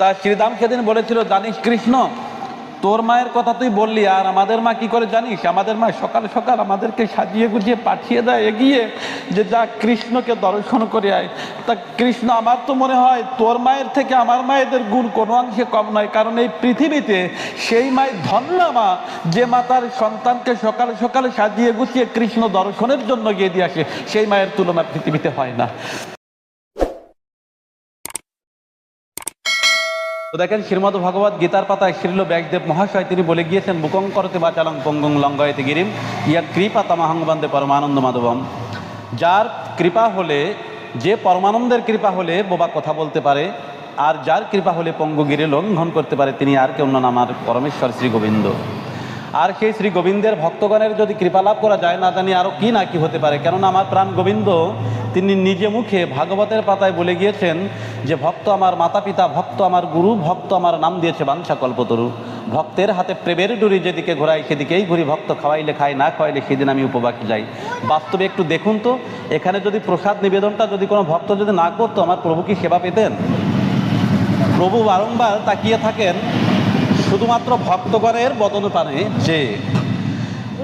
তা শ্রীরাম সেদিন বলেছিল, জানিস কৃষ্ণ, তোর মায়ের কথা তুই বললি, আর আমাদের মা কি করে জানিস? আমাদের মা সকাল সকাল আমাদেরকে সাজিয়ে গুছিয়ে পাঠিয়ে দেয় এগিয়ে, যে যা কৃষ্ণকে দর্শন করে আয়। তা কৃষ্ণ, আমার তো মনে হয় তোর মায়ের থেকে আমার মায়েদের গুণ কোনো অংশে কম নয়, কারণ এই পৃথিবীতে সেই মায়ের ধন্য মা, যে মা তার সন্তানকে সকাল সকালে সাজিয়ে গুছিয়ে কৃষ্ণ দর্শনের জন্য গিয়ে দিয়ে আসে, সেই মায়ের তুলনা পৃথিবীতে হয় না। তো দেখেন শ্রীমদ ভগবত গীতার পাতায় শ্রীল ব্যাসদেব মহাশয়, তিনি বলে গিয়েছেন বুকং করতে বাচালং পঙ্গং লঙ্গয়তে গিরিম, ইয়া কৃপা তামাহং পরমানন্দ মাধবম। যার কৃপা হলে, যে পরমানন্দের কৃপা হলে বোবা কথা বলতে পারে, আর যার কৃপা হলে পঙ্গগিরে লঙ্ঘন করতে পারে, তিনি আর কেউ নন, আমার পরমেশ্বর শ্রী গোবিন্দ। আর সেই শ্রী গোবিন্দের ভক্তগণের যদি কৃপা লাভ করা যায়, না জানি আরও কি না কি হতে পারে। কেননা আমার প্রাণ গোবিন্দ, তিনি নিজে মুখে ভাগবতের পাতায় বলে গিয়েছেন যে ভক্ত আমার মাতা পিতা ভক্ত আমার গুরু, ভক্ত আমার নাম দিয়েছে বাঞ্ছা কল্পতরু। ভক্তের হাতে প্রেমের ডুরি যেদিকে ঘোরাই সেদিকেই ঘুরি, ভক্ত খাওয়াইলে খাই না খাওয়াইলে সেদিন আমি উপবাসী যাই। বাস্তবে একটু দেখুন তো, এখানে যদি প্রসাদ নিবেদনটা যদি কোনো ভক্ত যদি না করতো, আমার প্রভু কি সেবা পেতেন? প্রভু বারংবার তাকিয়ে থাকেন, শুধুমাত্র ভক্তগণের বদনপানে যে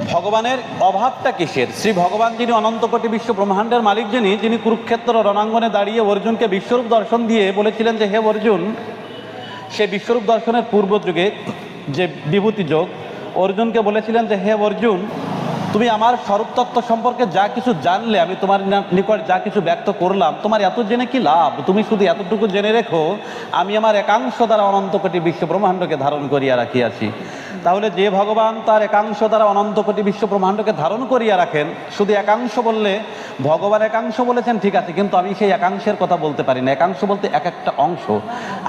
ভগবানের অভাবটা কিসের? শ্রী ভগবান যিনি অনন্ত কোটি বিশ্ব ব্রহ্মাণ্ডের মালিক যিনি যিনি কুরুক্ষেত্র রণাঙ্গনে দাঁড়িয়ে অর্জুনকে বিশ্বরূপ দর্শন দিয়ে বলেছিলেন যে, হে অর্জুন, সে বিশ্বরূপ দর্শনের পূর্ব যুগে যে বিভূতি যোগ, অর্জুনকে বলেছিলেন যে, হে অর্জুন, তুমি আমার স্বরূপ তত্ত্ব সম্পর্কে যা কিছু জানলে, আমি তোমার নিকট যা কিছু ব্যক্ত করলাম, তোমার এত জেনে কি লাভ? তুমি শুধু এতটুকু জেনে রেখো, আমি আমার একাংশ দ্বারা অনন্ত কোটি বিশ্ব ব্রহ্মাণ্ডকে ধারণ করিয়া রাখিয়াছি। তাহলে যে ভগবান তার একাংশ দ্বারা অনন্ত কোটি বিশ্ব ব্রহ্মাণ্ডকে ধারণ করিয়া রাখেন, শুধু একাংশ বললে, ভগবান একাংশ বলেছেন, ঠিক আছে, কিন্তু আমি সেই একাংশের কথা বলতে পারি না। একাংশ বলতে এক একটা অংশ।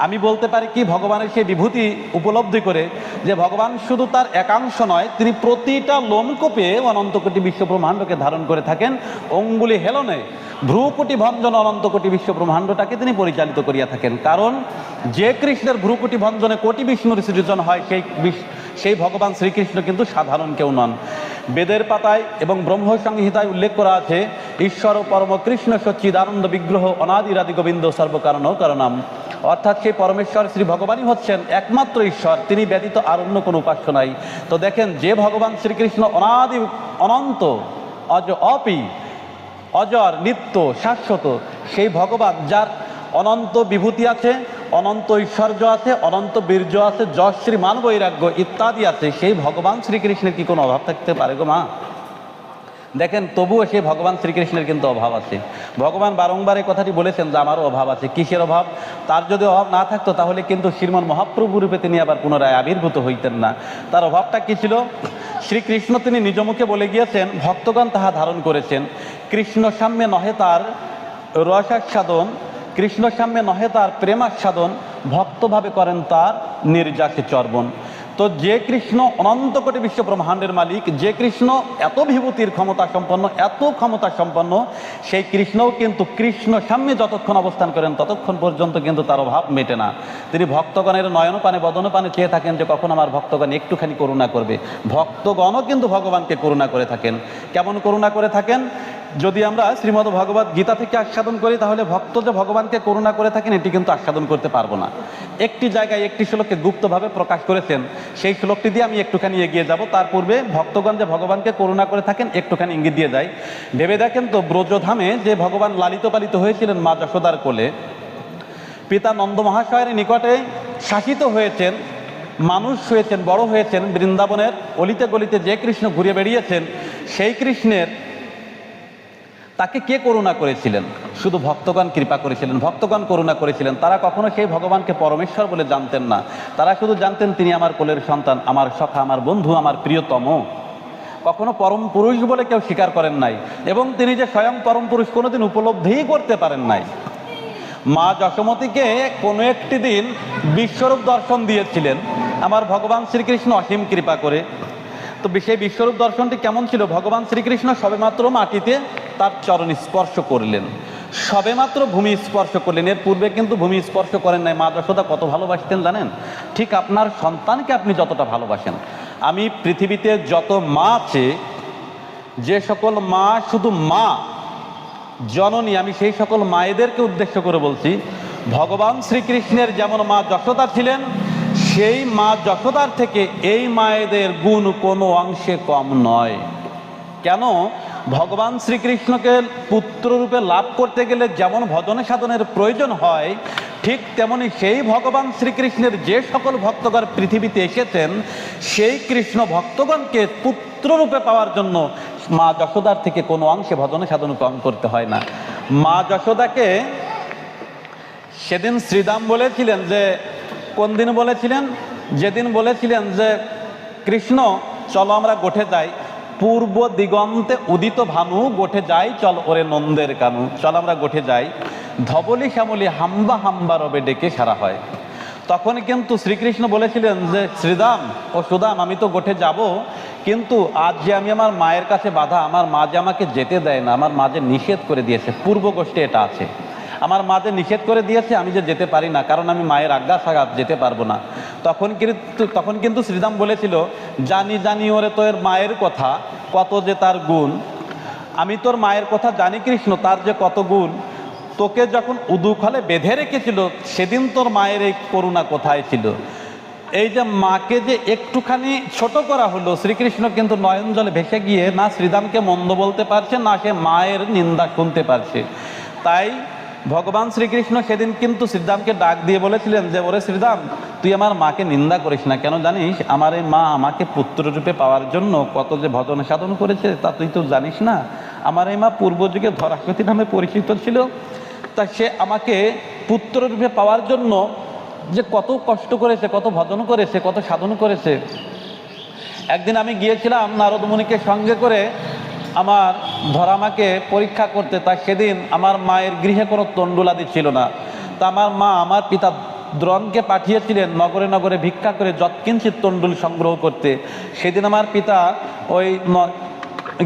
আমি বলতে পারি কি, ভগবানের সেই বিভূতি উপলব্ধি করে যে ভগবান শুধু তার একাংশ নয়, তিনি প্রতিটা লোমকূপে অনন্ত কোটি বিশ্ব ব্রহ্মাণ্ডকে ধারণ করে থাকেন। অঙ্গুলি হেলনে ভ্রুকুটি ভঞ্জন অনন্ত কোটি বিশ্ব ব্রহ্মাণ্ডটাকে তিনি পরিচালিত করিয়া থাকেন। কারণ যে কৃষ্ণের ভ্রুকুটি ভঞ্জনে কোটি বিষ্ণুর সৃজন হয়, সেই সেই ভগবান শ্রীকৃষ্ণ কিন্তু সাধারণ কেউ নন। বেদের পাতায় এবং ব্রহ্ম সংহিতায় উল্লেখ করা আছে, ঈশ্বর ও পরম কৃষ্ণ সচ্চিদানন্দ বিগ্রহ অনাদিরাদি গোবিন্দ সর্বকারণ কারণাম অর্থাৎ সেই পরমেশ্বর শ্রী ভগবানই হচ্ছেন একমাত্র ঈশ্বর, তিনি ব্যতীত আর অন্য কোনো উপাস্য নাই। তো দেখেন, যে ভগবান শ্রীকৃষ্ণ অনাদি, অনন্ত, অজ, অপি, অজর, নিত্য, শাশ্বত, সেই ভগবান যার অনন্ত বিভূতি আছে অনন্ত ঐশ্বর্য আছে, অনন্ত বীর্য আছে যশ্রী মান বৈরাগ্য ইত্যাদি আছে। সেই ভগবান শ্রীকৃষ্ণের কি কোনো অভাব থাকতে পারে গো মা? দেখেন, তবুও সেই ভগবান শ্রীকৃষ্ণের কিন্তু অভাব আছে। ভগবান বারংবার এই কথাটি বলেছেন যে আমারও অভাব আছে। কিসের অভাব? তার যদি অভাব না থাকতো, তাহলে কিন্তু শ্রীমন মহাপ্রভু রূপে তিনি আবার পুনরায় আবির্ভূত হইতেন না। তার অভাবটা কি ছিল? শ্রীকৃষ্ণ তিনি নিজ মুখে বলে গিয়েছেন, ভক্তগণ তাহা ধারণ করেছেন। কৃষ্ণ সাম্যে নহে তার রসাস্বাদন কৃষ্ণ সাম্যে নহে তার প্রেমাস্বাদন, ভক্তভাবে করেন তার নির্যাসে চর্বণ। তো যে কৃষ্ণ অনন্ত কোটি বিশ্ব ব্রহ্মাণ্ডের মালিক, যে কৃষ্ণ এত বিভূতির ক্ষমতা সম্পন্ন, এত ক্ষমতা সম্পন্ন, সেই কৃষ্ণও কিন্তু কৃষ্ণ সাম্যে যতক্ষণ অবস্থান করেন ততক্ষণ পর্যন্ত কিন্তু তার অভাব মেটে না। তিনি ভক্তগণের নয়নপানে বদনপানে চেয়ে থাকেন যে কখন আমার ভক্তগণ একটুখানি করুণা করবে। ভক্তগণও কিন্তু ভগবানকে করুণা করে থাকেন। কেমন করুণা করে থাকেন? যদি আমরা শ্রীমদ ভগবত গীতা থেকে আস্বাদন করি, তাহলে ভক্ত যে ভগবানকে করুণা করে থাকেন, এটি কিন্তু আস্বাদন করতে পারব না। একটি জায়গায় একটি শ্লোককে গুপ্তভাবে প্রকাশ করেছেন, সেই শ্লোকটি দিয়ে আমি একটুখানি এগিয়ে যাব। তার পূর্বে ভক্তগণ যে ভগবানকে করুণা করে থাকেন, একটুখানি ইঙ্গিত দিয়ে যায় ভেবে দেখেন তো, ব্রজধামে যে ভগবান লালিত পালিত হয়েছিলেন মা যশোদার কোলে, পিতা নন্দ মহাশয়ের নিকটে শাসিত হয়েছেন, মানুষ হয়েছেন, বড় হয়েছেন, বৃন্দাবনের অলিতে গলিতে যে কৃষ্ণ ঘুরে বেরিয়েছেন সেই কৃষ্ণের তাকে কে করুণা করেছিলেন? শুধু ভক্তগণ কৃপা করেছিলেন। ভক্তগণ করুণা করেছিলেন। তারা কখনো সেই ভগবানকে পরমেশ্বর বলে জানতেন না। তারা শুধু জানতেন, তিনি আমার কোলের সন্তান, আমার সখা, আমার বন্ধু, আমার প্রিয়তম। কখনো পরম পুরুষ বলে কেউ স্বীকার করেন নাই। এবং তিনি যে স্বয়ং পরম পুরুষ কোনোদিন উপলব্ধিই করতে পারেন নাই। মা যশোমতীকে কোনো একটি দিন বিশ্বরূপ দর্শন দিয়েছিলেন। আমার ভগবান শ্রীকৃষ্ণ অসীম কৃপা করে তো সেই বিশ্বরূপ দর্শনটি কেমন ছিল? ভগবান শ্রীকৃষ্ণ সবেমাত্র মাটিতে তার চরণ স্পর্শ করলেন। সবেমাত্র ভূমি স্পর্শ করলেন। এর পূর্বে কিন্তু ভূমি স্পর্শ করেন নাই। মা যশোদা কত ভালোবাসতেন জানেন? ঠিক আপনার সন্তানকে আপনি যতটা ভালোবাসেন। আমি পৃথিবীতে যত মা আছে, যে সকল মা শুধু মা, জননী, আমি সেই সকল মায়েদেরকে উদ্দেশ্য করে বলছি, ভগবান শ্রীকৃষ্ণের যেমন মা যশোদা ছিলেন সেই মা যশোদার থেকে এই মায়েদের গুণ কোনো অংশে কম নয়। কেন? ভগবান শ্রীকৃষ্ণকে পুত্ররূপে লাভ করতে গেলে যেমন ভজনে সাধনের প্রয়োজন হয়, ঠিক তেমনি সেই ভগবান শ্রীকৃষ্ণের যে সকল ভক্তগণ পৃথিবীতে এসেছেন, সেই কৃষ্ণ ভক্তগণকে পুত্ররূপে পাওয়ার জন্য মা যশোদার থেকে কোনো অংশে ভজনে সাধন কম করতে হয় না। মা যশোদাকে সেদিন শ্রীদাম বলেছিলেন যে কোন দিন বলেছিলেন? যেদিন বলেছিলেন যে, কৃষ্ণ, চলো আমরা গোঠে যাই। পূর্ব দিগন্তে উদিত ভানু, গোঠে যাই, চল ওরে নন্দের কানু। চল আমরা গোঠে যাই। ধবলি শ্যামলি হাম্বা হাম্বা রবে ডেকে সারা হয়। তখন কিন্তু শ্রীকৃষ্ণ বলেছিলেন যে, শ্রীদাম ও সুদাম, আমি তো গোঠে যাব। কিন্তু আজ যে আমি আমার মায়ের কাছে বাধা, আমার মা যে আমাকে যেতে দেয় না, আমার মা যে নিষেধ করে দিয়েছে, পূর্ব গোষ্ঠী এটা আছে। আমার মা যে নিষেধ করে দিয়েছে, আমি যে যেতে পারি না, কারণ আমি মায়ের আজ্ঞা সাগাত, যেতে পারব না। তখন কিন্তু তখন কিন্তু শ্রীদাম বলেছিল, জানি জানি ওরে তোর মায়ের কথা, কত যে তার গুণ। আমি তোর মায়ের কথা জানি কৃষ্ণ, তার যে কত গুণ। তোকে যখন উদুখালে বেঁধে রেখেছিল, সেদিন তোর মায়ের এই করুণা কোথায় ছিল? এই যে মাকে যে একটুখানি ছোট করা হলো, শ্রীকৃষ্ণ কিন্তু নয়ন জলে ভেসে গিয়ে না শ্রীদামকে মন্দ বলতে পারছে, না সে মায়ের নিন্দা শুনতে পারছে। তাই ভগবান শ্রীকৃষ্ণ সেদিন কিন্তু শ্রীদামকে ডাক দিয়ে বলেছিলেন যে, ওরে শ্রীদাম, তুই আমার মাকে নিন্দা করিস না কেন জানিস? আমার এই মা আমাকে পুত্ররূপে পাওয়ার জন্য কত যে ভজন সাধন করেছে তা তুই তো জানিস না। আমার এই মা পূর্ব যুগে ধরাকৃতি নামে পরিচিত ছিল। তা সে আমাকে পুত্ররূপে পাওয়ার জন্য যে কত কষ্ট করেছে, কত ভজন করেছে, কত সাধন করেছে। একদিন আমি গিয়েছিলাম নারদ মুনিকে সঙ্গে করে আমার ধরামাকে পরীক্ষা করতে, তা সেদিন আমার মায়ের গৃহে কোনো তণ্ডুলাদি ছিল না। তা আমার মা আমার পিতা দ্রনকে পাঠিয়েছিলেন নগরে নগরে ভিক্ষা করে যৎকিঞ্চিত তণ্ডুল সংগ্রহ করতে। সেদিন আমার পিতা ওই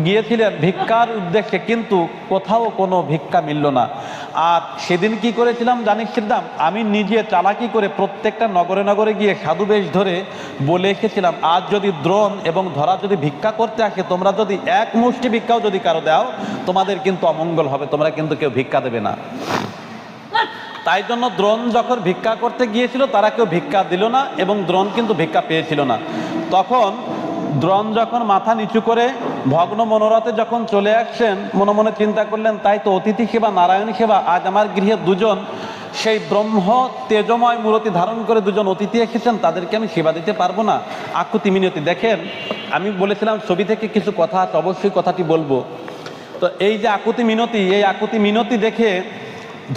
গিয়েছিলেন ভিক্ষার উদ্দেশ্যে, কিন্তু কোথাও কোনো ভিক্ষা মিলল না। আর সেদিন কি করেছিলাম জানিস শ্রীদাম আমি নিজে চালাকি করে প্রত্যেকটা নগরে নগরে গিয়ে সাধু বেশ ধরে বলে এসেছিলাম, আজ যদি দ্রোণ এবং ধরা যদি ভিক্ষা করতে আসে, তোমরা যদি এক মুষ্টি ভিক্ষাও যদি কারও দাও, তোমাদের কিন্তু অমঙ্গল হবে, তোমরা কিন্তু কেউ ভিক্ষা দেবে না। তাই জন্য দ্রোণ যখন ভিক্ষা করতে গিয়েছিল, তারা কেউ ভিক্ষা দিল না এবং দ্রোণ কিন্তু ভিক্ষা পেয়েছিল না। তখন দ্রোণ যখন মাথা নিচু করে ভগ্ন মনোরথে যখন চলে আসছেন, মনে মনে চিন্তা করলেন, তাই তো অতিথি সেবা, নারায়ণ সেবা, আজ আমার গৃহে দুজন, সেই ব্রহ্ম তেজময় মূরতি ধারণ করে দুজন অতিথি এসেছেন, তাদেরকে আমি সেবা দিতে পারব না। আকুতি মিনতি, দেখেন, আমি বলেছিলাম ছবি থেকে কিছু কথা আছে, অবশ্যই কথাটি বলব। তো এই যে আকুতি মিনতি, এই আকুতি মিনতি দেখে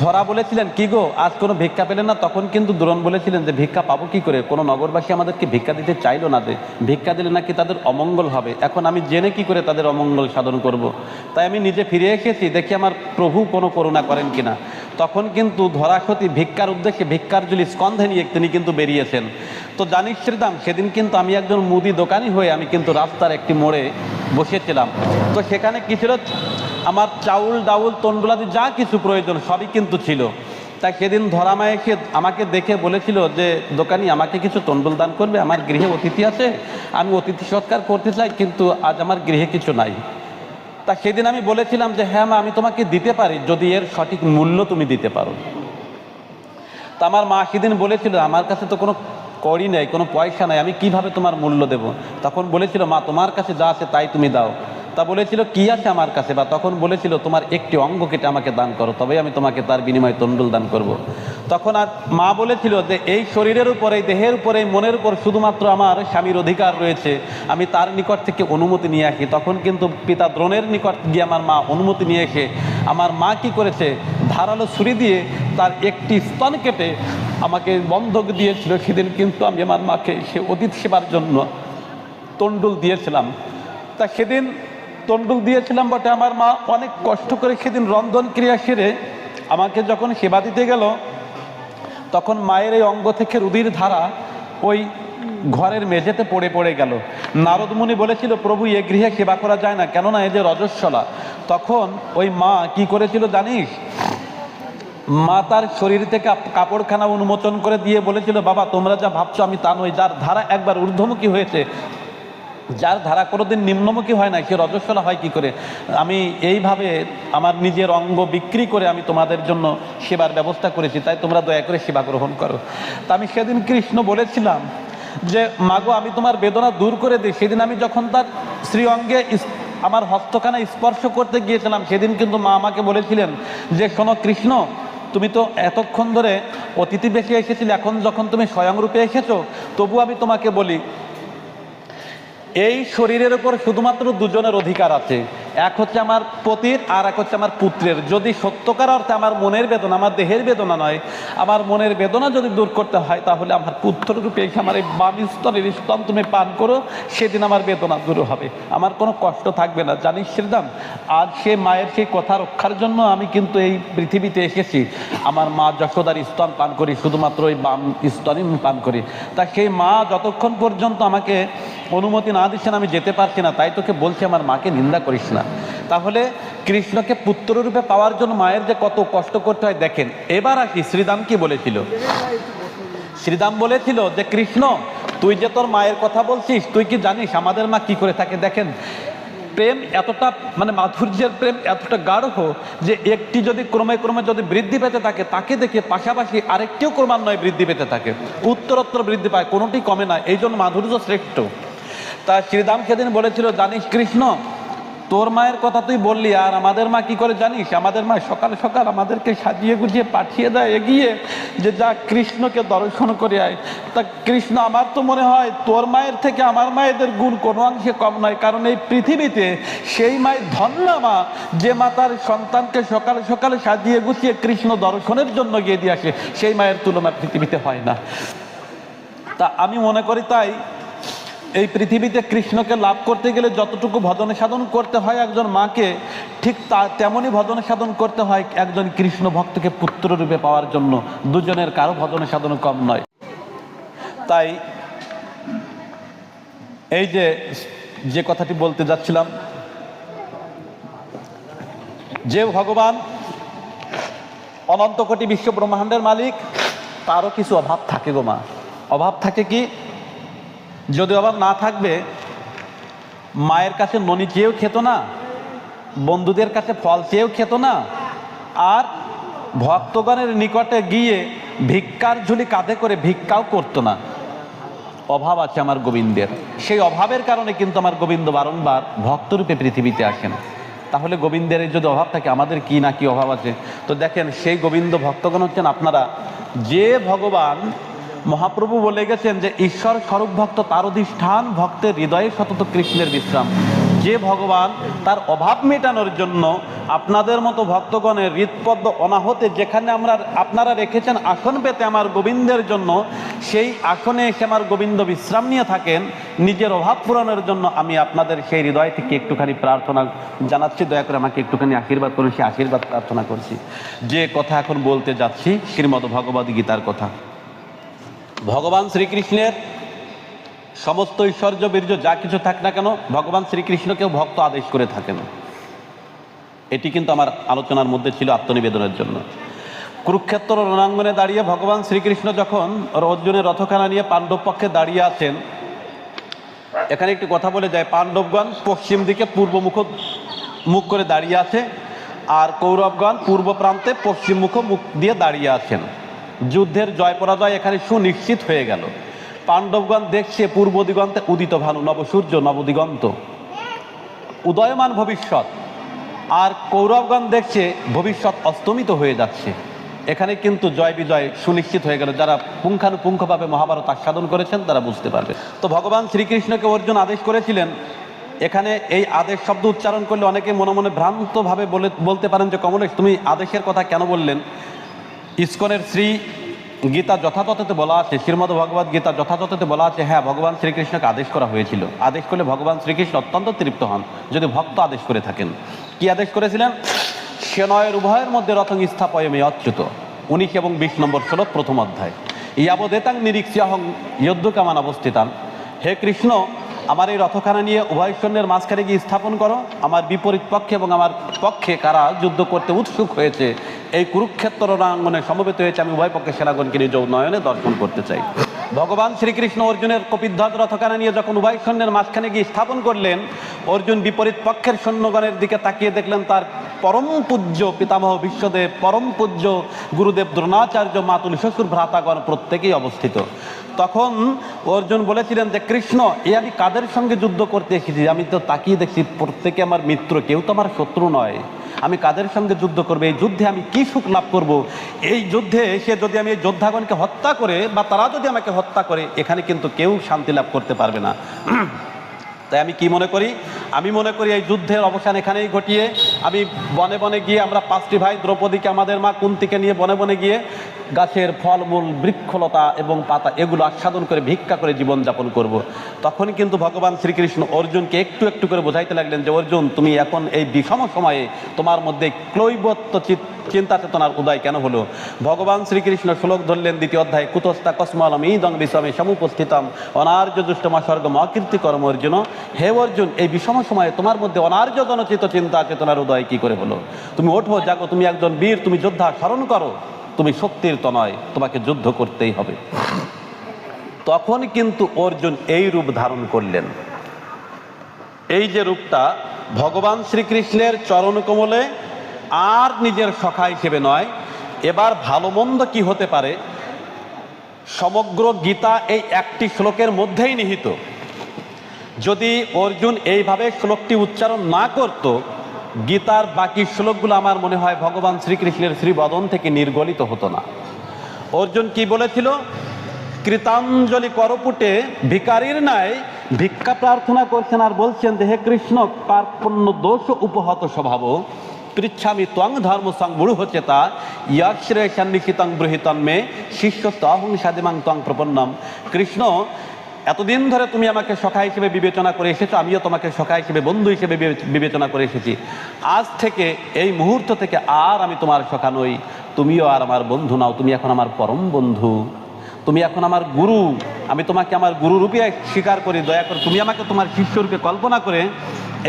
ধরা বলেছিলেন, কি গো, আজ কোনো ভিক্ষা পেলেন না? তখন কিন্তু দুরন বলেছিলেন যে, ভিক্ষা পাবো কি করে? কোনো নগরবাসী আমাদেরকে ভিক্ষা দিতে চাইলো না যে, ভিক্ষা দিলে নাকি তাদের অমঙ্গল হবে। এখন আমি জেনে কি করে তাদের অমঙ্গল সাধন করব। তাই আমি নিজে ফিরে এসেছি, দেখি আমার প্রভু কোনো করুণা করেন কিনা। তখন কিন্তু ধরাসতী ভিক্ষার উদ্দেশ্যে ভিক্ষার জুলি স্কন্ধে নিয়ে তিনি কিন্তু বেরিয়েছেন। তো জানিস শ্রীদাম, সেদিন কিন্তু আমি একজন মুদি দোকানি হয়ে আমি কিন্তু রাস্তার একটি মোড়ে বসেছিলাম। তো সেখানে কি ছিল? আমার চাউল, ডাউল তন্ডুলাদি যা কিছু প্রয়োজন সবই কিন্তু ছিল। তা সেদিন ধরামা এসে আমাকে দেখে বলেছিল যে, দোকানি, আমাকে কিছু তন্ডুল দান করবে, আমার গৃহে অতিথি আছে, আমি অতিথি সৎকার করতে চাই, কিন্তু আজ আমার গৃহে কিছু নাই। তা সেদিন আমি বলেছিলাম যে হ্যাঁ মা, আমি তোমাকে দিতে পারি, যদি এর সঠিক মূল্য তুমি দিতে পারো। তা আমার মা সেদিন বলেছিল, আমার কাছে তো কোনো করি নেই, কোনো পয়সা নাই, আমি কীভাবে তোমার মূল্য দেব? তখন বলেছিল, মা, তোমার কাছে যা আছে তাই তুমি দাও। তা বলেছিল, কি আছে আমার কাছে? বা তখন বলেছিল, তোমার একটি অঙ্গ কেটে আমাকে দান করো তবে আমি তোমাকে তার বিনিময়ে তন্ডুল দান করব। তখন আর মা বলেছিল যে, এই শরীরের উপর দেহের উপর মনের উপর শুধুমাত্র আমার স্বামীর অধিকার রয়েছে। আমি তার নিকট থেকে অনুমতি নিয়ে আসি। তখন কিন্তু পিতা দ্রোণের নিকট গিয়ে আমার মা অনুমতি নিয়ে এসে আমার মা কি করেছে? ধারালো ছুরি দিয়ে তার একটি স্তন কেটে আমাকে বন্ধক দিয়েছিল। সেদিন কিন্তু আমি আমার মাকে সে অতীত সেবার জন্য তন্ডুল দিয়েছিলাম। তা সেদিন তন্ডুল দিয়েছিলাম, বটে। আমার মা অনেক কষ্ট করে সেদিন রন্ধন ক্রিয়া সেরে আমাকে যখন সেবা দিতে গেল, তখন মায়ের এই অঙ্গ থেকে রুদির ধারা ওই ঘরের মেঝেতে পড়ে পড়ে গেল। নারদ মুনি বলেছিল, প্রভু, এ গৃহে সেবা করা যায় না, কেননা এ যে রজস্বলা। তখন ওই মা কি করেছিল জানিস? মা তার শরীর থেকে কাপড়খানা উন্মোচন করে দিয়ে বলেছিল, বাবা, তোমরা যা ভাবছ আমি তা নই। যার ধারা একবার ঊর্ধ্বমুখী হয়েছে যার ধারা কোনোদিন নিম্নমুখী হয় না সে রজস্বলা হয় কি করে? আমি এইভাবে আমার নিজের অঙ্গ বিক্রি করে আমি তোমাদের জন্য সেবার ব্যবস্থা করেছি, তাই তোমরা দয়া করে সেবা গ্রহণ করো। তা আমি সেদিন কৃষ্ণ বলেছিলাম যে, মাগো, আমি তোমার বেদনা দূর করে দিই। সেদিন আমি যখন তার শ্রী অঙ্গে আমার হস্তখানা স্পর্শ করতে গিয়েছিলাম, সেদিন কিন্তু মা আমাকে বলেছিলেন যে, শোনো কৃষ্ণ, তুমি তো এতক্ষণ ধরে অতিথি বেশি এসেছিলে, এখন যখন তুমি স্বয়ংরূপে এসেছ তবু আমি তোমাকে বলি এই শরীরের উপর শুধুমাত্র দুজনের অধিকার আছে। এক হচ্ছে আমার পতির, আর এক হচ্ছে আমার পুত্রের। যদি সত্যকার অর্থে আমার মনের বেদনা, আমার দেহের বেদনা নয়, আমার মনের বেদনা যদি দূর করতে হয়, তাহলে আমার পুত্র রূপে এসে আমার এই বাম স্তরের স্তন তুমি পান করো, সেদিন আমার বেদনা দূর হবে। আমার কোনো কষ্ট থাকবে না। জানিস শ্রীদাম আজ সে মায়ের সেই কথা রক্ষার জন্য আমি কিন্তু এই পৃথিবীতে এসেছি। আমার মা যশোদার স্তন পান করি, শুধুমাত্র ওই বাম স্তনই পান করি। তা সেই মা যতক্ষণ পর্যন্ত আমাকে অনুমতি না দিচ্ছেন, আমি যেতে পারছি না, তাই তোকে বলছি আমার মাকে নিন্দা করিস না। তাহলে কৃষ্ণকে পুত্ররূপে পাওয়ার জন্য মায়ের যে কত কষ্ট করতে হয়, দেখেন, এবার আসি, শ্রীদাম কি বলেছিল? শ্রীদাম বলেছিল যে, কৃষ্ণ, তুই যে তোর মায়ের কথা বলছিস, তুই কি জানিস আমাদের মা কি করে থাকে? দেখেন, প্রেম এতটা মানে মাধুর্যের প্রেম এতটা গাঢ় যে, একটি যদি ক্রমে ক্রমে যদি বৃদ্ধি পেতে থাকে, তাকে দেখে পাশাপাশি আরেকটিও ক্রমান্বয়ে বৃদ্ধি পেতে থাকে। উত্তরোত্তর বৃদ্ধি পায়, কোনোটি কমে না, এই জন্য মাধুর্য শ্রেষ্ঠ। তা শ্রীদাম সেদিন বলেছিল, জানিস কৃষ্ণ, তোর মায়ের কথা তুই বললি, আর আমাদের মা কি করে জানিস? আমাদের মা সকাল সকাল আমাদেরকে সাজিয়ে গুছিয়ে পাঠিয়ে দেয় এগিয়ে, যে যা কৃষ্ণকে দর্শন করে আয়। তা কৃষ্ণ, আমার তো মনে হয় তোর মায়ের থেকে আমার মায়েদের গুণ কোনো অংশে কম নয়, কারণ এই পৃথিবীতে সেই মায়ের ধন্য মা, যে মা তার সন্তানকে সকাল সকালে সাজিয়ে গুছিয়ে কৃষ্ণ দর্শনের জন্য গিয়ে দিয়ে আসে। সেই মায়ের তুলনা পৃথিবীতে হয় না। তা আমি মনে করি তাই এই পৃথিবীতে কৃষ্ণকে লাভ করতে গেলে যতটুকু ভজন সাধন করতে হয় একজন মাকে, ঠিক তা তেমনই ভজন সাধন করতে হয় একজন কৃষ্ণ ভক্তকে পুত্র রূপে পাওয়ার জন্য। দুজনের কারও ভজন সাধন কম নয়। তাই এই যে যে কথাটি বলতে যাচ্ছিলাম, যে ভগবান অনন্ত কোটি বিশ্ব ব্রহ্মাণ্ডের মালিক, তারও কিছু অভাব থাকে গো মা। অভাব থাকে কি? যদি অভাব না থাকবে, মায়ের কাছে ননি চেয়েও খেত না, বন্ধুদের কাছে ফল চেয়েও খেত না, আর ভক্তগণের নিকটে গিয়ে ভিক্ষার ঝুলি কাঁধে করে ভিক্ষাও করতো না। অভাব আছে আমার গোবিন্দের। সেই অভাবের কারণে কিন্তু আমার গোবিন্দ বারংবার ভক্তরূপে পৃথিবীতে আসেন। তাহলে গোবিন্দের যদি অভাব থাকে আমাদের কি না কি অভাব আছে? তো দেখেন, সেই গোবিন্দ ভক্তগণ হচ্ছেন আপনারা। যে ভগবান মহাপ্রভু বলে গেছেন যে, ঈশ্বর স্বরূপ ভক্ত তার অধিষ্ঠান, ভক্তের হৃদয়ে সতত কৃষ্ণের বিশ্রাম। যে ভগবান তার অভাব মেটানোর জন্য আপনাদের মতো ভক্তগণের হৃৎপদ্ম অনাহতে যেখানে আমরা, আপনারা রেখেছেন আসন পেতে আমার গোবিন্দের জন্য, সেই আসনে এসে আমার গোবিন্দ বিশ্রাম নিয়ে থাকেন। নিজের অভাব পূরণের জন্য আমি আপনাদের সেই হৃদয় থেকে একটুখানি প্রার্থনা জানাচ্ছি। দয়া করে আমাকে একটুখানি আশীর্বাদ করুন, সেই আশীর্বাদ প্রার্থনা করছি। যে কথা এখন বলতে যাচ্ছি, শ্রীমদ ভগবদ গীতার কথা। ভগবান শ্রীকৃষ্ণের সমস্ত ঐশ্বর্য বীর্য যা কিছু থাক না কেন, ভগবান শ্রীকৃষ্ণকেও ভক্ত আদেশ করে থাকেন। এটি কিন্তু আমার আলোচনার মধ্যে ছিল আত্মনিবেদনের জন্য। কুরুক্ষেত্র রণাঙ্গনে দাঁড়িয়ে ভগবান শ্রীকৃষ্ণ যখন অর্জুনের রথখানা নিয়ে পাণ্ডব পক্ষে দাঁড়িয়ে আছেন, এখানে একটি কথা বলে যায়। পাণ্ডবগণ পশ্চিম দিকে পূর্ব মুখ করে দাঁড়িয়ে আছে, আর কৌরবগণ পূর্ব প্রান্তে পশ্চিম মুখ মুখ দিয়ে দাঁড়িয়ে আছেন। যুদ্ধের জয় পরাজয় এখানে সুনিশ্চিত হয়ে গেল। পাণ্ডবগণ দেখছে পূর্ব দিগন্তে উদিত ভানু নবসূর্য, নবদিগন্ত। উদয়মান ভবিষ্যৎ। আর কৌরবগণ দেখছে ভবিষ্যৎ অস্তমিত হয়ে যাচ্ছে। এখানে কিন্তু জয় বিজয় সুনিশ্চিত হয়ে গেল। যারা পুঙ্খানুপুঙ্খভাবে মহাভারত আস্বাদন করেছেন, তারা বুঝতে পারবে। তো ভগবান শ্রীকৃষ্ণকে অর্জুন আদেশ করেছিলেন। এখানে এই আদেশ শব্দ উচ্চারণ করলে অনেকে মনে মনে ভ্রান্তভাবে বলে, বলতে পারেন যে, কমলেশ, তুমি আদেশের কথা কেন বললেন? ইস্কনের শ্রী গীতা যথাযথতে বলা আছে, শ্রীমদ ভগবত গীতা যথাযথতে বলা আছে হ্যাঁ ভগবান শ্রীকৃষ্ণকে আদেশ করা হয়েছিল। আদেশ করলে ভগবান শ্রীকৃষ্ণ অত্যন্ত তৃপ্ত হন, যদি ভক্ত আদেশ করে থাকেন। কি আদেশ করেছিলেন? সেনয়ের উভয়ের মধ্যে রথং স্থাপয়মে অচ্যুত, উনিশ এবং বিশ নম্বর শ্লোক, প্রথম অধ্যায়। ইয়াবদেতাং নিরীক্ষাহং যুদ্ধকামান অবস্থিতান। হে কৃষ্ণ আমার এই রথখানা নিয়ে উভয় সৈন্যের মাঝখানে গিয়ে স্থাপন করো। আমার বিপরীত পক্ষে এবং আমার পক্ষে কারা যুদ্ধ করতে উৎসুক হয়েছে, এই কুরুক্ষেত্র রণাঙ্গনে সমবেত হয়েছে, আমি উভয় পক্ষে সেনাগণকে নিজ নয়নে দর্শন করতে চাই। ভগবান শ্রীকৃষ্ণ অর্জুনের কপিধ্বজ রথখানা নিয়ে যখন উভয় সৈন্যের মাঝখানে গিয়ে স্থাপন করলেন, অর্জুন বিপরীত পক্ষের সৈন্যগণের দিকে তাকিয়ে দেখলেন তার পরম পূজ্য পিতামহ বিশ্বদেব, পরম পূজ্য গুরুদেব দ্রোণাচার্য মাতুল শ্বশুর ভ্রাতাগণ প্রত্যেকেই অবস্থিত। তখন অর্জুন বলেছিলেন যে, কৃষ্ণ এ আমি কাদের সঙ্গে যুদ্ধ করতে এসেছি? আমি তো তাকিয়ে দেখছি, প্রত্যেকে আমার মিত্র, কেউ তো আমার শত্রু নয়। আমি কাদের সঙ্গে যুদ্ধ করব? এই যুদ্ধে আমি কি সুখ লাভ করব? এই যুদ্ধে সে যদি আমি এই যোদ্ধাগণকে হত্যা করে বা তারা যদি আমাকে হত্যা করে, এখানে কিন্তু কেউ শান্তি লাভ করতে পারবে না। তাই আমি কি মনে করি আমি মনে করি এই যুদ্ধের অবসান এখানেই ঘটিয়ে আমি বনে বনে গিয়ে আমরা পাঁচটি ভাই, দ্রৌপদীকে, আমাদের মা কুন্তিকে নিয়ে বনে বনে গিয়ে গাছের ফলমূল, বৃক্ষলতা এবং পাতা এগুলো আস্বাদন করে, ভিক্ষা করে জীবন জীবনযাপন করব। তখন কিন্তু ভগবান শ্রীকৃষ্ণ অর্জুনকে একটু একটু করে বোঝাইতে লাগলেন যে, অর্জুন, তুমি এখন এই বিষম সময়ে তোমার মধ্যে ক্লৈবত্ব চিন্তা চেতনার উদয় কেন হলো ভগবান শ্রীকৃষ্ণ শ্লোক ধরলেন, দ্বিতীয় অধ্যায় কুতস্তা কসমলম ইদং বিষমে সমুপস্থিতম, অনার্য দুষ্টমা স্বর্গম অকীর্তি কর্ম অর্জুন হে অর্জুন, এই বিষম সময়ে তোমার মধ্যে অনার্য জনচিত চিন্তা চেতনার উদয় কি করে হলো? তুমি ওঠো, জাগো, তুমি একজন বীর, তুমি যোদ্ধা, স্মরণ করো। তুমি শক্তির তো নয় তোমাকে যুদ্ধ করতেই হবে। তখন কিন্তু অর্জুন এই রূপ ধারণ করলেন। এই যে রূপটা ভগবান শ্রীকৃষ্ণের চরণ কমলে আর নিজের সখা হিসেবে নয়, এবার ভালো মন্দ কি হতে পারে? সমগ্র গীতা এই একটি শ্লোকের মধ্যেই নিহিত। যদি অর্জুন এইভাবে শ্লোকটি উচ্চারণ না করত, গীতার বাকি শ্লোকগুলো আমার মনে হয় ভগবান শ্রীকৃষ্ণের শ্রীবদন থেকে নির্গলিত হতো না। অর্জুন কি বলেছিল? কৃতাঞ্জলি করপুটে ভিকারির নাই ভিক্ষা প্রার্থনা করছেন আর বলছেন যে হে কৃষ্ণ কার্পণ্য দোষ উপহত স্বভাব। পৃচ্ছামি ত্বং ধর্ম সংবুড় হচ্ছে তা ইয়াশ্রে সন্নিহিতং বৃহিতং মে শিষ্য তহং সাদিমাং ত্বং প্রপন্নম। কৃষ্ণ এতদিন ধরে তুমি আমাকে সখা হিসেবে বিবেচনা করে এসেছ, আমিও তোমাকে সখা হিসেবে বন্ধু হিসেবে বিবেচনা করে এসেছি। আজ থেকে, এই মুহূর্ত থেকে আর আমি তোমার সখা নই, তুমিও আর আমার বন্ধু নাও, তুমি এখন আমার পরম বন্ধু। তুমি এখন আমার গুরু, আমি তোমাকে আমার গুরু রূপে স্বীকার করি, দয়া করে তুমি আমাকে তোমার শিষ্যরূপে কল্পনা করে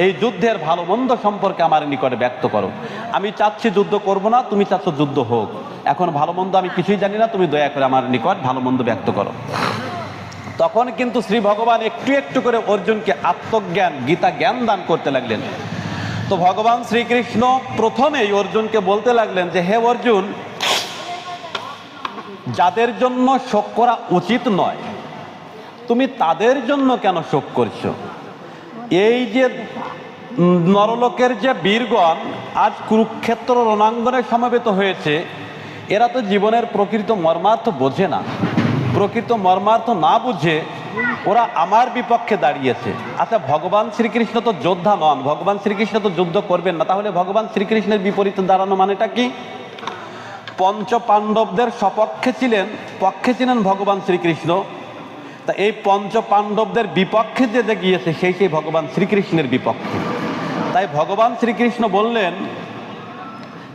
এই যুদ্ধের ভালো মন্দ সম্পর্কে আমার নিকটে ব্যক্ত করো। আমি চাচ্ছি যুদ্ধ করব না, তুমি চাচ্ছ যুদ্ধ হোক। এখন ভালো মন্দ আমি কিছুই জানি না, তুমি দয়া করে আমার নিকট ভালো মন্দ ব্যক্ত করো। তখন কিন্তু শ্রী ভগবান একটু একটু করে অর্জুনকে আত্মজ্ঞান, গীতা জ্ঞান দান করতে লাগলেন। তো ভগবান শ্রীকৃষ্ণ প্রথমেই অর্জুনকে বলতে লাগলেন যে, হে অর্জুন, যাদের জন্য শোক করা উচিত নয়, তুমি তাদের জন্য কেন শোক করছ? এই যে নরলোকের যে বীরগণ আজ কুরুক্ষেত্র রণাঙ্গনে সমবেত হয়েছে, এরা তো জীবনের প্রকৃত মর্মার্থ বোঝে না। প্রকৃত মর্মার্থ না বুঝে ওরা আমার বিপক্ষে দাঁড়িয়েছে। আচ্ছা ভগবান শ্রীকৃষ্ণ তো যোদ্ধা নন। ভগবান শ্রীকৃষ্ণ তো যুদ্ধ করবেন না। তাহলে ভগবান শ্রীকৃষ্ণের বিপরীতে দাঁড়ানো মানেটা কি? পঞ্চ পাণ্ডবদের সপক্ষে ছিলেন, পক্ষে ছিলেন ভগবান শ্রীকৃষ্ণ। তা এই পঞ্চ পাণ্ডবদের বিপক্ষে যে গিয়েছে, সেই সেই ভগবান শ্রীকৃষ্ণের বিপক্ষে। তাই ভগবান শ্রীকৃষ্ণ বললেন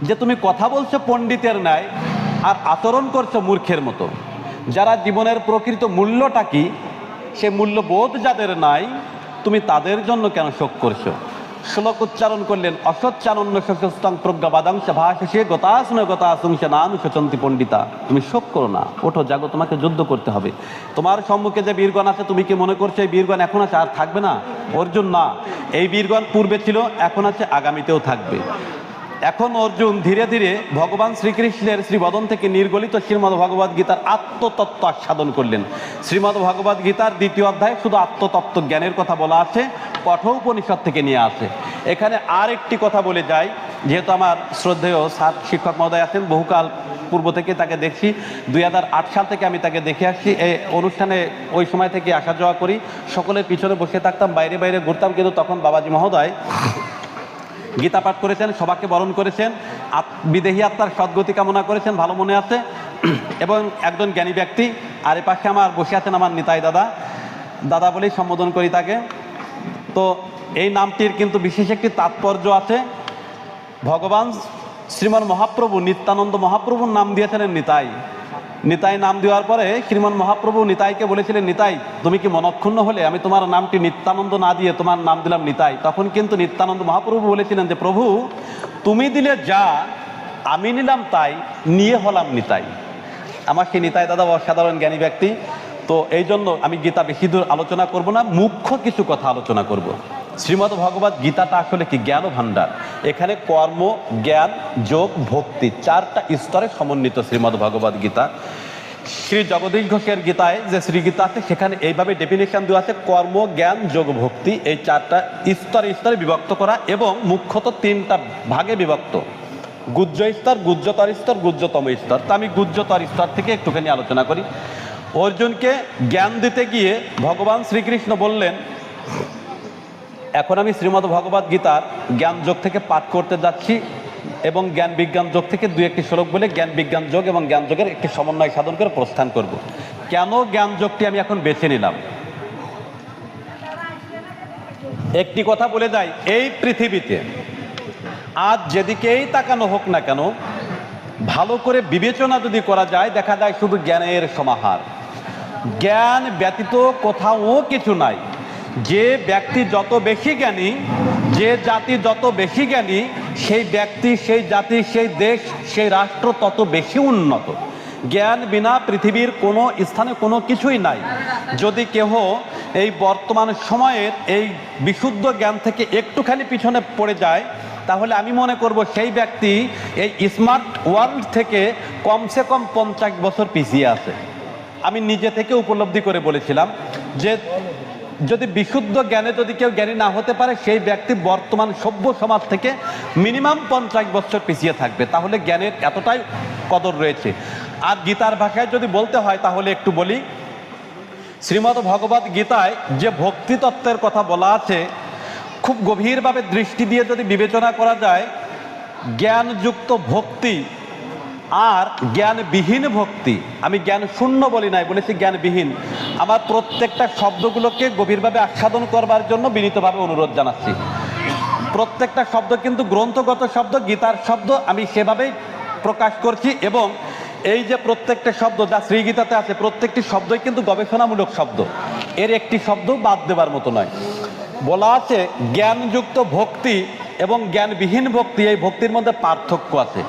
যে, তুমি কথা বলছো পণ্ডিতের ন্যায় আর আচরণ করছ মূর্খের মতো। যারা জীবনের প্রকৃত মূল্যটা কি, সে মূল্যবোধ যাদের নাই, তুমি তাদের জন্য কেন শোক করছ? শ্লোক উচ্চারণ করলেন, অসচ্চারণ্য শোকস্তং প্রজ্ঞাবাদাংশ ভাষে গতাসন গতাসংশ নানুশচন্তি পণ্ডিতা। তুমি শোক করো না, ওঠো, জাগো, তোমাকে যুদ্ধ করতে হবে। তোমার সম্মুখে যে বীরগণ আছে, তুমি কি মনে করছ এই বীরগণ এখন আছে আর থাকবে না? অর্জুন, না। এই বীরগণ পূর্বে ছিল, এখন আছে, আগামীতেও থাকবে। এখন অর্জুন ধীরে ধীরে ভগবান শ্রীকৃষ্ণের শ্রীবদন থেকে নির্গলিত শ্রীমদ ভগবদ গীতার আত্মতত্ত্ব আস্বাদন করলেন। শ্রীমদ ভগবদ গীতার দ্বিতীয় অধ্যায় শুধু আত্মতত্ত্ব জ্ঞানের কথা বলা আছে কঠোপনিষদ থেকে নিয়ে আসে। এখানে আর একটি কথা বলে যাই, যেহেতু আমার শ্রদ্ধেয় স্যার শিক্ষক মহোদয় আছেন, বহুকাল পূর্ব থেকে তাকে দেখছি, দুই হাজার আট সাল থেকে আমি তাকে দেখে আসছি। এই অনুষ্ঠানে ওই সময় থেকে আসা যাওয়া করি। সকলের পিছনে বসে থাকতাম, বাইরে বাইরে ঘুরতাম, কিন্তু তখন বাবাজি মহোদয় গীতা পাঠ করেছেন সবাকে বরণ করেছেন বিদেহী আত্মার সদ্গতি কামনা করেছেন, ভালো মনে আছে। এবং একজন জ্ঞানী ব্যক্তি, আর এ পাশে আমার বসে আছেন আমার নিতাই দাদা। দাদা বলেই সম্বোধন করি তাকে। তো এই নামটির কিন্তু বিশেষ একটি তাৎপর্য আছে। ভগবান শ্রীমান মহাপ্রভু, নিত্যানন্দ মহাপ্রভুর নাম দিয়েছিলেন নিতাই। নিতাই নাম দেওয়ার পরে শ্রীমান মহাপ্রভু নিতাইকে বলেছিলেন, নিতাই, তুমি কি মনক্ষুণ্ণ হলে? আমি তোমার নামটি নিত্যানন্দ না দিয়ে তোমার নাম দিলাম নিতাই। তখন কিন্তু নিত্যানন্দ মহাপ্রভু বলেছিলেন যে, প্রভু, তুমি দিলে যা, আমি নিলাম তাই, নিয়ে হলাম নিতাই। আমার সেই নিতাই দাদা অসাধারণ জ্ঞানী ব্যক্তি। তো এই জন্য আমি গীতা বেশি দূর আলোচনা করব না, মুখ্য কিছু কথা আলোচনা করব। শ্রীমদ্ ভগবত গীতাটা আসলে কি জ্ঞান ভাণ্ডার এখানে কর্ম, জ্ঞান, যোগ, ভক্তি চারটা স্তরে সমন্বিত শ্রীমদ্ ভগবত গীতা। শ্রী জগদীশ ঘোষের গীতায় যে শ্রী আছে, সেখানে এইভাবে ডেফিনেশন দেওয়া আছে, কর্ম, জ্ঞান, যোগ, ভক্তি এই চারটা স্তরে স্তরে বিভক্ত করা এবং মুখ্যত তিনটা ভাগে বিভক্ত। গুজ্জ স্তর গুজ্জতর স্তর গুজ্জতম স্তর। তা আমি গুজ্জতর স্তর থেকে একটুখানি আলোচনা করি। অর্জুনকে জ্ঞান দিতে গিয়ে ভগবান শ্রীকৃষ্ণ বললেন এখন আমি শ্রীমদ্ ভগবত গীতার জ্ঞান যোগ থেকে পাঠ করতে যাচ্ছি এবং জ্ঞান বিজ্ঞান যোগ থেকে দু একটি শ্লোক বলে জ্ঞান বিজ্ঞান যোগ এবং জ্ঞান যোগের একটি সমন্বয় সাধন করে প্রস্থান করব। কেন জ্ঞান যোগটি আমি এখন বেছে নিলাম? একটি কথা বলে যাই, এই পৃথিবীতে আজ যেদিকেই তাকানো হোক না কেন, ভালো করে বিবেচনা যদি করা যায়, দেখা যায় শুধু জ্ঞানের সমাহার। জ্ঞান ব্যতীত কোথাও কিছু নাই। যে ব্যক্তি যত বেশি জ্ঞানী, যে জাতি যত বেশি জ্ঞানী, সেই ব্যক্তি, সেই জাতি, সেই দেশ, সেই রাষ্ট্র তত বেশি উন্নত। জ্ঞান বিনা পৃথিবীর কোনো স্থানে কোনো কিছুই নাই। যদি কেহ এই বর্তমান সময়ের এই বিশুদ্ধ জ্ঞান থেকে একটুখানি পিছনে পড়ে যায়, তাহলে আমি মনে করব সেই ব্যক্তি এই স্মার্ট ওয়ার্ল্ড থেকে কমসে কম পঞ্চাশ বছর পিছিয়ে আছে। আমি নিজে থেকে উপলব্ধি করে বলেছিলাম যে যদি বিশুদ্ধ জ্ঞানে যদি কেউ জ্ঞানী না হতে পারে, সেই ব্যক্তি বর্তমান সভ্য সমাজ থেকে মিনিমাম পঞ্চাশ বছর পিছিয়ে থাকবে। তাহলে জ্ঞানের এতটাই কদর রয়েছে। আর গীতার ভাষায় যদি বলতে হয়, তাহলে একটু বলি। শ্রীমদ্ ভগবত গীতায় যে ভক্তি তত্ত্বের কথা বলা আছে, খুব গভীরভাবে দৃষ্টি দিয়ে যদি বিবেচনা করা যায়, জ্ঞানযুক্ত ভক্তি আর জ্ঞানবিহীন ভক্তি। আমি জ্ঞান শূন্য বলি নাই, বলেছি জ্ঞানবিহীন। আমার প্রত্যেকটা শব্দগুলোকে গভীরভাবে আস্বাদন করবার জন্য বিনীতভাবে অনুরোধ জানাচ্ছি। প্রত্যেকটা শব্দ কিন্তু গ্রন্থগত শব্দ, গীতার শব্দ, আমি সেভাবেই প্রকাশ করছি এবং এই যে প্রত্যেকটা শব্দ যা শ্রীগীতাতে আছে, প্রত্যেকটি শব্দই কিন্তু গবেষণামূলক শব্দ। এর একটি শব্দ বাদ দেবার মতো নয়। বলা আছে, জ্ঞানযুক্ত ভক্তি এবং জ্ঞানবিহীন ভক্তি, এই ভক্তির মধ্যে পার্থক্য আছে।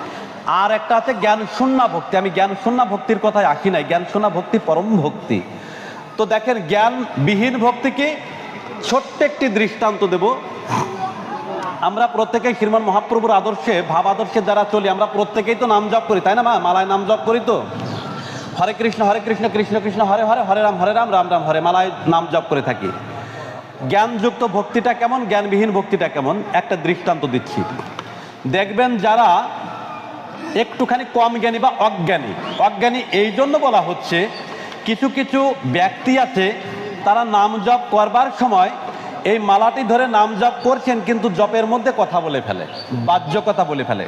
আর একটা আছে জ্ঞান শূন্য ভক্তি। আমি জ্ঞান শূন্য ভক্তির কথায় আসি নাই। জ্ঞান শূন্য ভক্তি পরম ভক্তি। তো দেখেন জ্ঞান বিহীন ভক্তিকে ছোট্ট একটি দৃষ্টান্ত দেব। আমরা প্রত্যেকেই শ্রীমান মহাপ্রভুর আদর্শে, ভাব আদর্শে যারা চলি, আমরা প্রত্যেকেই তো নাম জপ করি, তাই না মা? মালায় নাম জপ করি তো? হরে কৃষ্ণ হরে কৃষ্ণ কৃষ্ণ কৃষ্ণ, হরে হরে হরে রাম হরে রাম রাম রাম, হরে মালায় নাম জপ করে থাকি। জ্ঞানযুক্ত ভক্তিটা কেমন? জ্ঞানবিহীন ভক্তিটা কেমন? একটা দৃষ্টান্ত দিচ্ছি। দেখবেন যারা একটুখানি কম জ্ঞানী বা অজ্ঞানী। অজ্ঞানী এই জন্য বলা হচ্ছে, কিছু কিছু ব্যক্তি আছে, তারা নাম জপ করবার সময় এই মালাটি ধরে নাম জপ করছেন কিন্তু জপের মধ্যে কথা বলে ফেলে, বাহ্য কথা বলে ফেলে।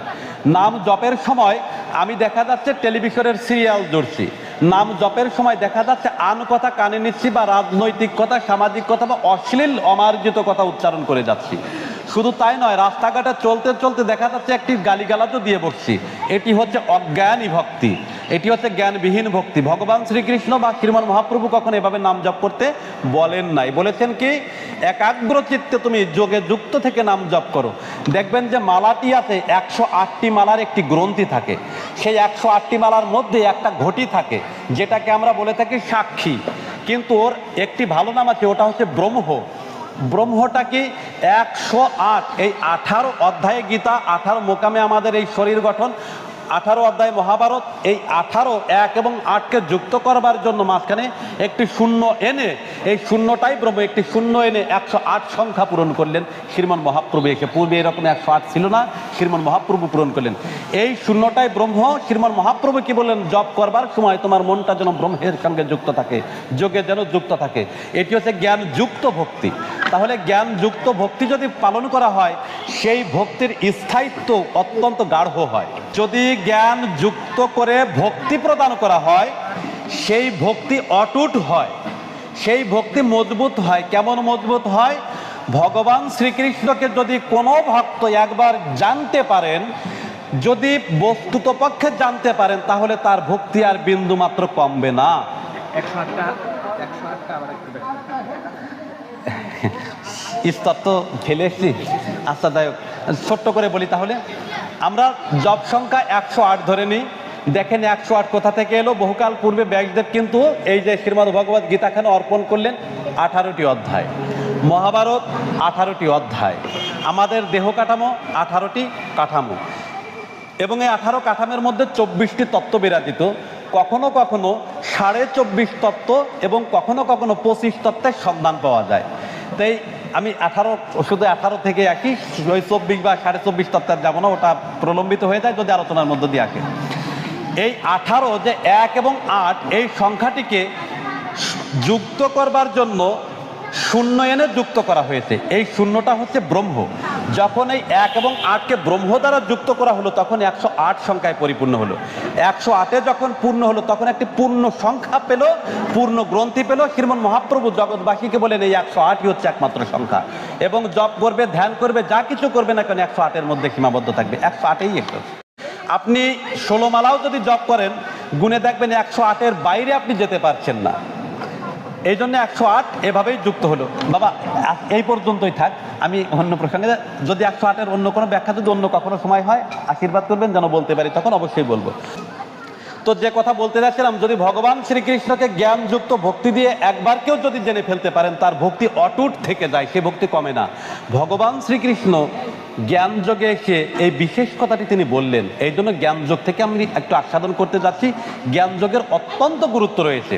নাম জপের সময় আমি দেখা যাচ্ছে টেলিভিশনের সিরিয়াল জুড়ছি নাম জপের সময় দেখা যাচ্ছে আন কথা কানে নিচ্ছি বা রাজনৈতিক কথা, সামাজিক কথা বা অশ্লীল, অমার্জিত কথা উচ্চারণ করে যাচ্ছি। শুধু তাই নয়, রাস্তাঘাটে চলতে চলতে দেখা যাচ্ছে একটি গালিগালাজও দিয়ে বসছি। এটি হচ্ছে অজ্ঞানী ভক্তি। এটি হচ্ছে জ্ঞানবিহীন ভক্তি। ভগবান শ্রীকৃষ্ণ বা শ্রীমান মহাপ্রভু কখনো এভাবে নাম জপ করতে বলেন নাই। বলেছেন কি, একাগ্র চিত্তে তুমি যোগে যুক্ত থেকে নাম জপ করো। দেখবেন যে মালাটি আছে, একশো আটটি মালার একটি গ্রন্থি থাকে। সেই একশো আটটি মালার মধ্যে একটা ঘটি থাকে, যেটাকে আমরা বলে থাকি সাক্ষী। কিন্তু ওর একটি ভালো নাম আছে, ওটা হচ্ছে ব্রহ্ম। ব্রহ্মটা কি একশো আট, এই আঠারো অধ্যায়ে গীতা, আঠারো মোকামে আমাদের এই শরীর গঠন, আঠারো অধ্যায় মহাভারত, এই আঠারো এক এবং আটকে যুক্ত করবার জন্য মাঝখানে একটি শূন্য এনে, এই শূন্যটাই ব্রহ্ম, একটি শূন্য এনে একশো আট সংখ্যা পূরণ করলেন। শ্রীমন মহাপ্রভু এসে পূর্বে এরকম একশো আট ছিল না, শ্রীমন মহাপ্রভু পূরণ করলেন। এই শূন্যটাই ব্রহ্ম, শ্রীমন মহাপ্রভু কি বললেন, জপ করবার সময় তোমার মনটা যেন ব্রহ্মের সঙ্গে যুক্ত থাকে, যোগে যেন যুক্ত থাকে। এটি হচ্ছে জ্ঞান যুক্ত ভক্তি। তাহলে জ্ঞানযুক্ত ভক্তি যদি পালন করা হয়, সেই ভক্তির স্থায়িত্ব অত্যন্ত গাঢ় হয়। যদি জ্ঞান যুক্ত করে ভক্তি প্রদান করা হয়, সেই ভক্তি অটুট হয়, সেই ভক্তি মজবুত হয়। কেমন মজবুত হয়? ভগবান শ্রীকৃষ্ণকে যদি কোনো ভক্ত একবার জানতে পারেন, যদি বস্তুত পক্ষে জানতে পারেন, তাহলে তার ভক্তি আর বিন্দু মাত্র কমবে না। একশো আটটা একশো আটটা আবার একটু স্তর তো ফেলে এসছি। হোক ছোট্ট করে বলি তাহলে, আমরা জব সংখ্যা একশো আট ধরে নিই। দেখেন একশো আট কোথা থেকে এলো? বহুকাল পূর্বে ব্যাসদেব কিন্তু এই যে শ্রীমদ ভগবত গীতাখানে অর্পণ করলেন আঠারোটি অধ্যায়। মহাভারত আঠারোটি অধ্যায়। আমাদের দেহ কাঠামো আঠারোটি কাঠামো। এবং এই আঠারো কাঠামের মধ্যে চব্বিশটি তত্ত্ব বিরাজিত। কখনো কখনো সাড়ে চব্বিশ তত্ত্ব এবং কখনো কখনো পঁচিশ তত্ত্বের সন্ধান পাওয়া যায়। তাই আমি আঠারো, শুধু আঠারো থেকে আসি ওই চব্বিশ বা সাড়ে চব্বিশ তত্ত্বের যাব না, ওটা প্রলম্বিত হয়ে যায় যদি আলোচনার মধ্য দিয়ে আসে এই আঠারো যে এক এবং আট, এই সংখ্যাটিকে যুক্ত করবার জন্য শূন্য এনে যুক্ত করা হয়েছে। এই শূন্যটা হচ্ছে ব্রহ্ম। যখন এই এক এবং আটকে ব্রহ্ম দ্বারা যুক্ত করা হলো, তখন একশো আট সংখ্যায় পরিপূর্ণ হলো। একশো আটে যখন পূর্ণ হলো, তখন একটি পূর্ণ সংখ্যা পেল, পূর্ণ গ্রন্থি পেল। শ্রীমন মহাপ্রভু জগৎবাসীকে বলেন, এই একশো আটই হচ্ছে একমাত্র সংখ্যা। এবং জপ করবে, ধ্যান করবে, যা কিছু করবে না কেন, একশো আটের মধ্যে সীমাবদ্ধ থাকবে। একশো আটেই একটু। আপনি ষোলো মালাও যদি জপ করেন, গুনে দেখবেন একশো আটের বাইরে আপনি যেতে পারছেন না। এই জন্য একশো আট এভাবেই যুক্ত হলো। বাবা এই পর্যন্তই থাক। আমি অন্য প্রসঙ্গে যদি একশো আটের অন্য কোনো ব্যাখ্যা, যদি অন্য কখনো সময় হয়, আশীর্বাদ করবেন, যেন বলতে পারি, তখন অবশ্যই বলব। তো যে কথা বলতে যাচ্ছিলাম, যদি ভগবান শ্রীকৃষ্ণকে জ্ঞানযুক্ত ভক্তি দিয়ে একবার কেউ যদি জেনে ফেলতে পারেন, তার ভক্তি অটুট থেকে যায়, সে ভক্তি কমে না। ভগবান শ্রীকৃষ্ণ জ্ঞানযোগে এসে এই বিশেষ কথাটি তিনি বললেন। এই জন্য জ্ঞানযোগ থেকে আমি একটু আস্বাদন করতে যাচ্ছি। জ্ঞানযোগের অত্যন্ত গুরুত্ব রয়েছে।